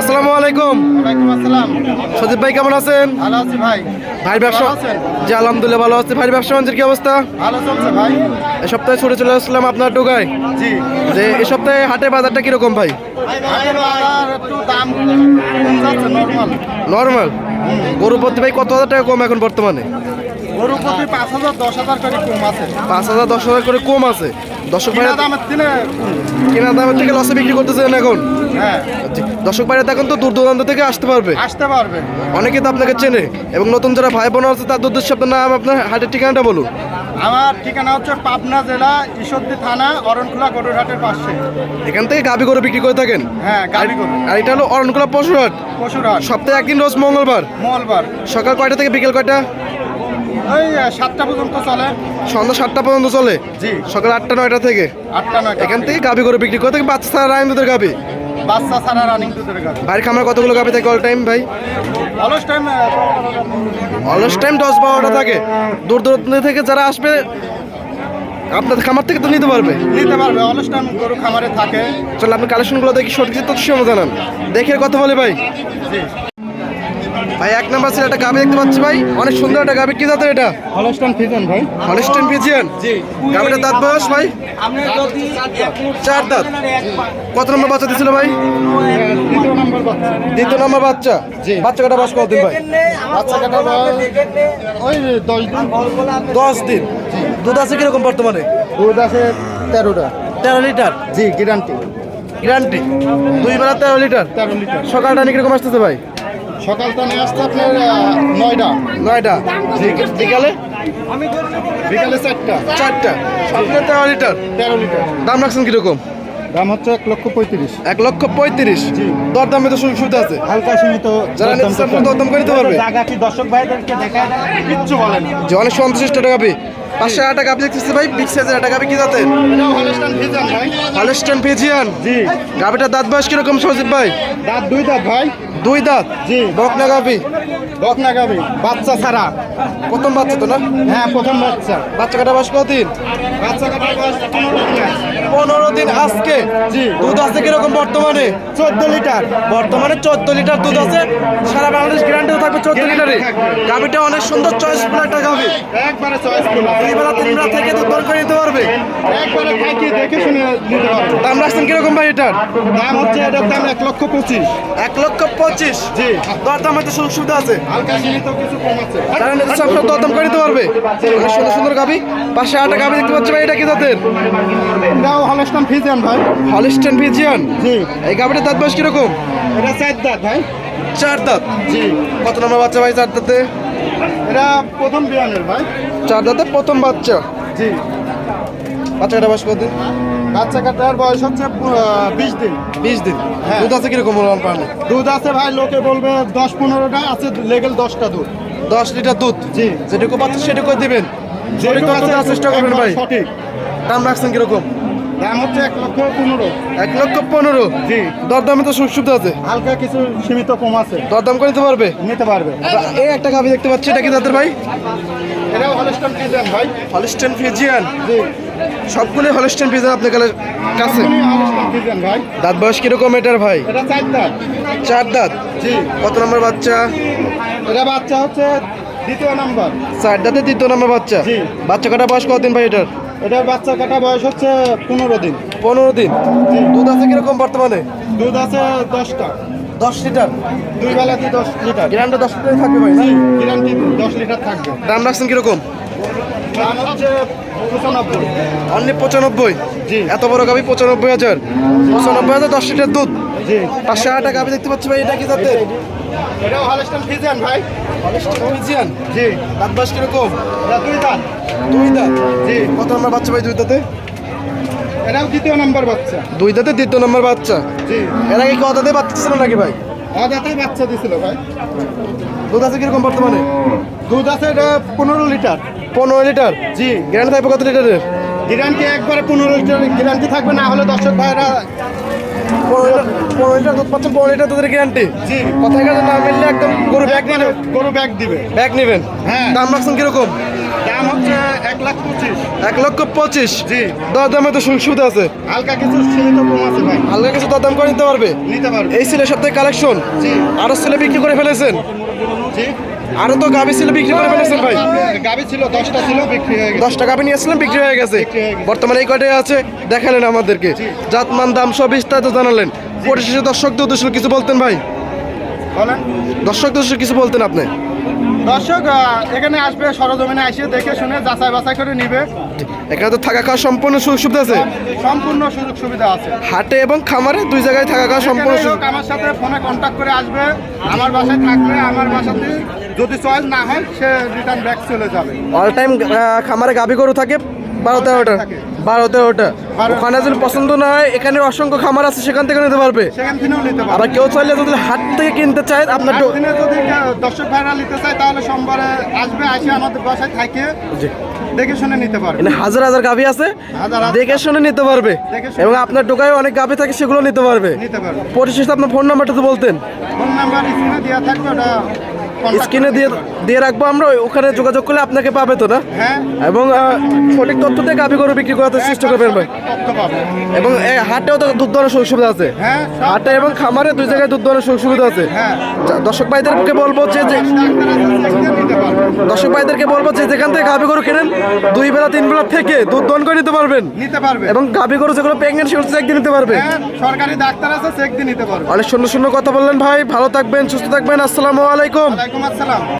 আসসালামু আলাইকুম। আসসালাম। ভাই কেমন আছেন? ভালো আছি ভাই। ভাই ব্যবসা আছেন? জি আলহামদুলিল্লাহ ভালো আছে। ভাই ব্যবসা বাণিজ্যের কি অবস্থা? ভালো চলছে ভাই। এই সপ্তাহে ছুটে চলে আসলাম আপনার টোকায় জি। যে এই সপ্তাহে হাটে বাজারটা কীরকম ভাই? নর্মাল নর্মাল গরু প্রতি ভাই কত হাজার টাকা কম এখন বর্তমানে? গরু প্রতি পাঁচ হাজার দশ হাজার করে কম আছে। পাঁচ হাজার দশ হাজার করে কম আছে। দর্শক দামের দিনে কেনা? দামের থেকে লসে বিক্রি করতেছেন এখন? হ্যাঁ। জি, দর্শক ভাইরা এখন তো দূর দূরান্ত থেকে আসতে পারবে। আসতে পারবে। অনেকে তো আপনাকে চেনে এবং নতুন যারা ভাই বোন আছে তাদের উদ্দেশ্যে আপনার নাম আপনার হাটের ঠিকানাটা বলুন। আমার ঠিকানা হচ্ছে পাবনা জেলা ঈশ্বরদী থানা অরণখোলা গরুরহাটের পাশে। এখান থেকে গাবি গরু বিক্রি করে থাকেন? হ্যাঁ গরু। আর এটা হলো অরণকুলা পশুরহাট। পশুরহাট। সপ্তাহে একদিন রোজ মঙ্গলবার? মঙ্গলবার। সকাল কয়টা থেকে বিকেল কয়টা? ওই সাতটা পর্যন্ত চলে। সন্ধ্যা সাতটা পর্যন্ত চলে? জি। সকাল আটটা নয়টা থেকে? আটটা নয়টা এখান থেকে। গরু বিক্রি করে থাকে বাচ্চা ছাড়া দুধের বাচ্চা ছাড়া রানিং দুধের গাড়ি ভাইয়ের খামার কতগুলো থাকে অল টাইম ভাই? অলস টাইম অলস টাইম দশ বারোটা থাকে। দূর দূরান্ত থেকে যারা আসবে আপনার খামার থেকে তো নিতে পারবে। নিতে পারবে টাইম গরু খামারে থাকে। চলো আপনি কালেকশনগুলো দেখি সঠিক তথ্য জানান। দেখে কথা বলে ভাই। জি। ভাই এক নাম্বার ছিল একটা গাবি দেখতে পাচ্ছি ভাই। অনেক সুন্দর একটা গাবি কি জাতের এটা? হলস্টান ফিজন ভাই। হলিস্টেন পিজিয়ান জি। গাবিটা দাঁত বয়স ভাই? চার দাঁত। কত নম্বর বাচ্চা দিছিল ভাই? দ্বিতীয় নম্বর বাচ্চা। দ্বিতীয় নম্বর বাচ্চা? জি। বাচ্চা কাটা বয়স কতদিন ভাই? বাচ্চা কাটা ওই দশ দিন। দশ দিন। দুধ আছে কীরকম বর্তমানে? দুধ আছে তেরোটা। তেরো লিটার? জি গ্যারান্টি গ্যারান্টি দুই বেলা তেরো লিটার? তেরো লিটার। সকালটা নাকি কীরকম আসতেছে ভাই? সকালটা নিয়ে আসতে আপনার নয়টা। নয়টা। বিকালে? বিকালে চারটা। চারটা। সকালে তেরো লিটার। তেরো লিটার। দাম রাখছেন কীরকম? দাম হচ্ছে এক লক্ষ পঁয়ত্রিশ। এক লক্ষ পঁয়ত্রিশ। জি। দর তো সুযোগ সুবিধা আছে। হালকা সীমিত যারা নিতে দরদাম করে পারবে। জায়গা কি দর্শক ভাইদেরকে দেখা কিচ্ছু বলেন যে অনেক সন্তুষ্ট টাকা গাবি পাঁচশো টাকা গাবি দেখতেছি ভাই বিগ সাইজের একটা গাবি কি জাতের এটাও হলস্টান ফিজিয়ান জি। গাবিটার দাঁত বয়স কীরকম সজিব ভাই? দাঁত দুই দাঁত ভাই। দুই দাঁত? জি। বকনা গাবি বকনা গাবি বাচ্চা ছাড়া? প্রথম বাচ্চা তো না? হ্যাঁ প্রথম বাচ্চা। বাচ্চা কাটা বয়স কতদিন বাচ্চা কাটার বয়স পনেরো দিন আছে। পনেরো দিন আজকে? জি। দুধ আছে কীরকম বর্তমানে? চোদ্দ লিটার। বর্তমানে চোদ্দ লিটার দুধ আছে। সারা বাংলাদেশ গ্যারান্টিও থাকবে চোদ্দ লিটারে। গাবিটা অনেক সুন্দর চয়েসফুল একটা গাবি একবারে চয়েস করুন দুই বেলা তিন বেলা থেকে দুধ দর করে নিতে পারবে? একবারে খাইকে দেখে শুনে নিতে পারব। দাম রাখছেন কীরকম ভাই এটার? দাম হচ্ছে এটার দাম এক লক্ষ পঁচিশ। এক লক্ষ পঁচিশ জি। দর দাম হয়তো সুযোগ সুবিধা আছে। হালকা সীমিত কিছু কম আছে। যারা নিতে আপনারা দরদাম করে নিতে পারবে। অনেক সুন্দর সুন্দর গাবি। পাশে আটটা গাবি দেখতে পাচ্ছি ভাই এটা কি জাতের? এটাও হলস্টান ফিজিয়ান ভাই। হলিস্টেন ভিজিয়ান জি। এই গাবিটার দাঁত বয়স কীরকম? এটা চার দাঁত ভাই। চার দাঁত? জি। কত নম্বর বাচ্চা ভাই চার দাঁতে? এটা প্রথম বিয়ানের ভাই। চার দাঁতে প্রথম বাচ্চা। জি। বাচ্চাটা বয়স কতদিন বাচ্চা কাটার বয়স হচ্ছে বিশ দিন। বিশ দিন? হ্যাঁ। দুধ আছে কীরকম বলুন পারলে দুধ আছে ভাই লোকে বলবে দশ পনেরোটা আছে লেগেল দশটা দুধ। দশ লিটার দুধ? জি। যেটুকু পাচ্ছে সেটুকু দিবেন। যেটুকু চেষ্টা করবেন ভাই। সঠিক। দাম রাখছেন কীরকম? দাম হচ্ছে এক লক্ষ পনেরো। এক লক্ষ পনেরো? জি। দরদামে তো সুযোগ সুবিধা আছে। হালকা কিছু সীমিত কম আছে। দরদাম করে নিতে পারবে? নিতে পারবে। এই একটা গাভি দেখতে পাচ্ছি এটা কি জাতের ভাই? এটাও হলস্টান ফিজিয়ান ভাই। হলিস্টেন ফিজিয়ান জি। সবগুলোই হলিস্টেন ফিজিয়ান আপনার কাছে। দাঁত বয়স কীরকম এটার ভাই? চার দাঁত। চার দাঁত? কত নম্বর বাচ্চা? এটা বাচ্চা হচ্ছে দ্বিতীয় নাম্বার। চার দাঁতে দ্বিতীয় নম্বর বাচ্চা? বাচ্চা কাটা বয়স কতদিন ভাই এটার? এটার বাচ্চা কাটা বয়স হচ্ছে পনেরো দিন। পনেরো দিন। দুধ আছে কীরকম বর্তমানে? দুধ আছে দশটা। দশ লিটার? দুই বেলাতে দশ লিটার। গ্রামটা দশ লিটার থাকবে ভাই না? গ্যারান্টি দশ লিটার থাকবে। দাম রাখছেন কীরকম? অনলি পঁচানব্বই? জি। এত বড় পঁচানব্বই হাজার। পঁচানব্বই হাজার দশ লিটার দুধ। পাঁচশো আটা দেখতে পাচ্ছি ভাই এটা কি যাতে এটাও হলস্টান ফিজিয়ান ভাই। ফিজিয়ান জি। দাঁত বাস কীরকম? দুই দাঁত। দুই দাঁত? জি। কত নম্বর বাচ্চা ভাই দুই দাঁতে? এটাও দ্বিতীয় নাম্বার বাচ্চা। দুই দাঁতে দ্বিতীয় নম্বর বাচ্চা। জি। এর আগে কত দাঁতে বাচ্চা ছিল নাকি ভাই? আদাতেই বাচ্চা দিছিল ভাই। দুধ আছে কীরকম বর্তমানে? দুধ আছে এটা পনেরো লিটার। পনেরো লিটার? জি গ্র্যান্ড থাকবে কত লিটারের? গ্যারান্টি একবারে পনেরো লিটার গ্যারান্টি থাকবে না হলে দর্শক ভাইরা পনেরো লিটার দুধ পাচ্ছেন পনেরো লিটার দুধের গ্যারান্টি জি। কাছে না মিললে একদম গরু ব্যাগ গরু ব্যাগ দিবে। ব্যাগ নেবেন? হ্যাঁ। দাম রাখছেন কীরকম? হচ্ছে এক লাখ পঁচিশ। এক লক্ষ পঁচিশ? জি। দরদামে তো সুবিধা আছে। হালকা কিছু সীমিত কম আছে ভাই। হালকা কিছু দরদাম করে নিতে পারবে? নিতে পারবে। এই ছেলের সাথে কালেকশন জি। আরও ছেলে বিক্রি করে ফেলেছেন? জি। আরও তো গাভি ছেলে বিক্রি করে ফেলেছেন ভাই। গাবি ছিল দশটা ছিল বিক্রি হয়ে গেছে। দশটা নিয়েছিলাম বিক্রি হয়ে গেছে। বর্তমানে এই আছে? দেখালেন আমাদেরকে। জাতমান দাম সব বিস্তারিত জানালেন। পরিশেষে দর্শকদের উদ্দেশ্য কিছু বলতেন ভাই? বলেন। দর্শকদের উদ্দেশ্য কিছু বলতেন আপনি? দর্শক এখানে আসবে সরজমিনে আসে দেখে শুনে যাচাই বাছাই করে নিবে। এখানে তো থাকা খাওয়া সম্পূর্ণ সুযোগ সুবিধা আছে? সম্পূর্ণ সুযোগ সুবিধা আছে। হাটে এবং খামারে দুই জায়গায় থাকা খাওয়া সম্পূর্ণ সুযোগ। আমার সাথে ফোনে কন্ট্যাক্ট করে আসবে। আমার বাসায় থাকবে আমার বাসাতে যদি চয়েস না হয় সে রিটার্ন ব্যাক চলে যাবে। অল টাইম খামারে গাবি গরু থাকে বারো তেরোটা বারো তেরোটা ওখানে যদি পছন্দ না হয় এখানে অসংখ্য খামার আছে সেখান থেকে নিতে পারবে। আবার কেউ চাইলে যদি হাট থেকে কিনতে চায় আপনার দর্শক ভাইরা নিতে চায় তাহলে সোমবারে আসবে আসে আমাদের বাসায় থাকে। জি। দেখে শুনে নিতে পারবে। হাজার হাজার গাভি আছে। দেখে শুনে নিতে পারবে। এবং আপনার দোকানে অনেক গাভি থাকে সেগুলো নিতে পারবে। নিতে পারবে। পরিশেষে আপনার ফোন নাম্বারটা তো বলতেন। ফোন নাম্বার স্ক্রিনে দেওয়া থাকবে ওটা স্ক্রিনে দিয়ে দিয়ে রাখব আমরা ওখানে যোগাযোগ করলে আপনাকে পাবে তো না? হ্যাঁ। এবং সঠিক তথ্য দিয়ে গাভি গরু বিক্রি করাতে চেষ্টা করবেন ভাই। এবং হাটেও তো দুধ ধরনের সুযোগ সুবিধা আছে। হ্যাঁ হাটে এবং খামারে দুই জায়গায় দুধ ধরনের সুযোগ সুবিধা আছে। হ্যাঁ। দর্শক ভাইদেরকে বলব যে দর্শক ভাইদেরকে বলব যে যেখান থেকে গাভি গরু কেনেন দুই বেলা তিন বেলা থেকে দুধ দন করে নিতে পারবেন। নিতে পারবে। এবং গাভি গরু যেগুলো প্রেগনেন্ট সেগুলো চেক দিয়ে নিতে পারবে। সরকারি ডাক্তার আছে চেক দিয়ে নিতে পারবে। অনেক সুন্দর সুন্দর কথা বললেন ভাই। ভালো থাকবেন সুস্থ থাকবেন। আসসালামু আলাইকুম। ওয়ালাইকুম আসসালাম।